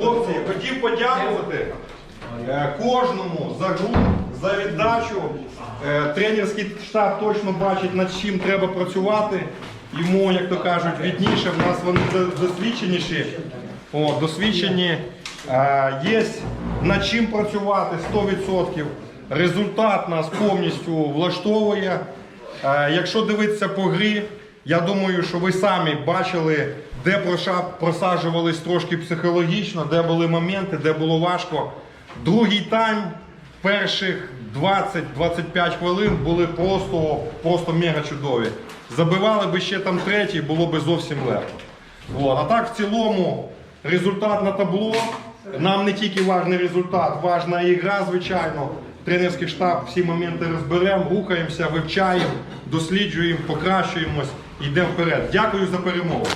Хлопці, хотів подякувати е, кожному за гру, за віддачу. Е, Тренерський штаб точно бачить, над чим треба працювати. Йому, як то кажуть, відніше, в нас вони досвідченіші. О, досвідчені. Е, Є над чим працювати 100%. Результат нас повністю влаштовує. Якщо дивитися по грі, я думаю, що ви самі бачили, де просаджувались трошки психологічно, де були моменти, де було важко. Другий тайм, перших 20-25 хвилин були просто, просто мега чудові. Забивали би ще там третій, було би зовсім легко. От. А так в цілому результат на табло. Нам не тільки важний результат, важна і гра, звичайно. Тренерський штаб всі моменти розберемо, рухаємося, вивчаємо, досліджуємо, покращуємось, йдемо вперед. Дякую за перемогу.